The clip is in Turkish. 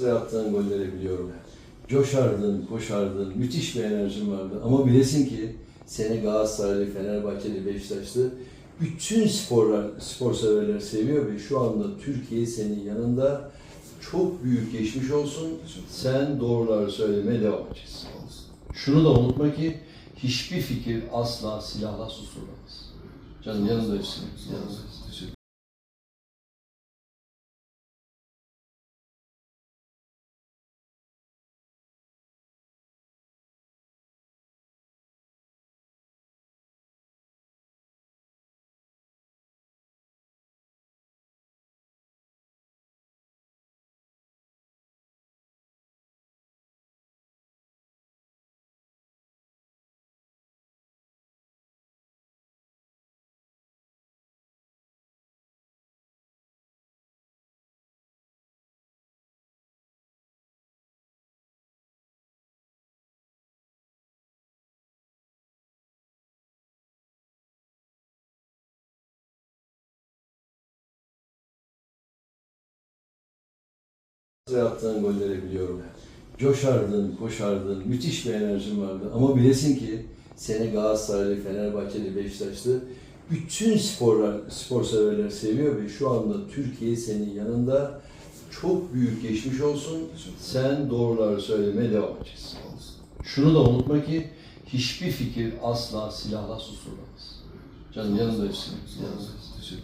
attığın golleri biliyorum. Coşardın, koşardın, müthiş bir enerjin vardı. Ama bilesin ki seni Galatasaraylı, Fenerbahçeli, Beşiktaşlı bütün sporlar, spor severler seviyor ve şu anda Türkiye senin yanında çok büyük geçmiş olsun. Sen doğruları söylemeye devam edeceksin. Şunu da unutma ki hiçbir fikir asla silahla susturulmaz. Canım yanındayız. yanındayız. Attığın golleri biliyorum. Coşardın, koşardın, müthiş bir enerjin vardı. Ama bilesin ki seni Galatasaraylı, Fenerbahçeli, Beşiktaşlı bütün sporlar, spor severler seviyor ve şu anda Türkiye senin yanında çok büyük geçmiş olsun. Sen doğruları söylemeye devam edeceksin. Şunu da unutma ki hiçbir fikir asla silahla susturulmaz. Canım yanındayız. yanındayız.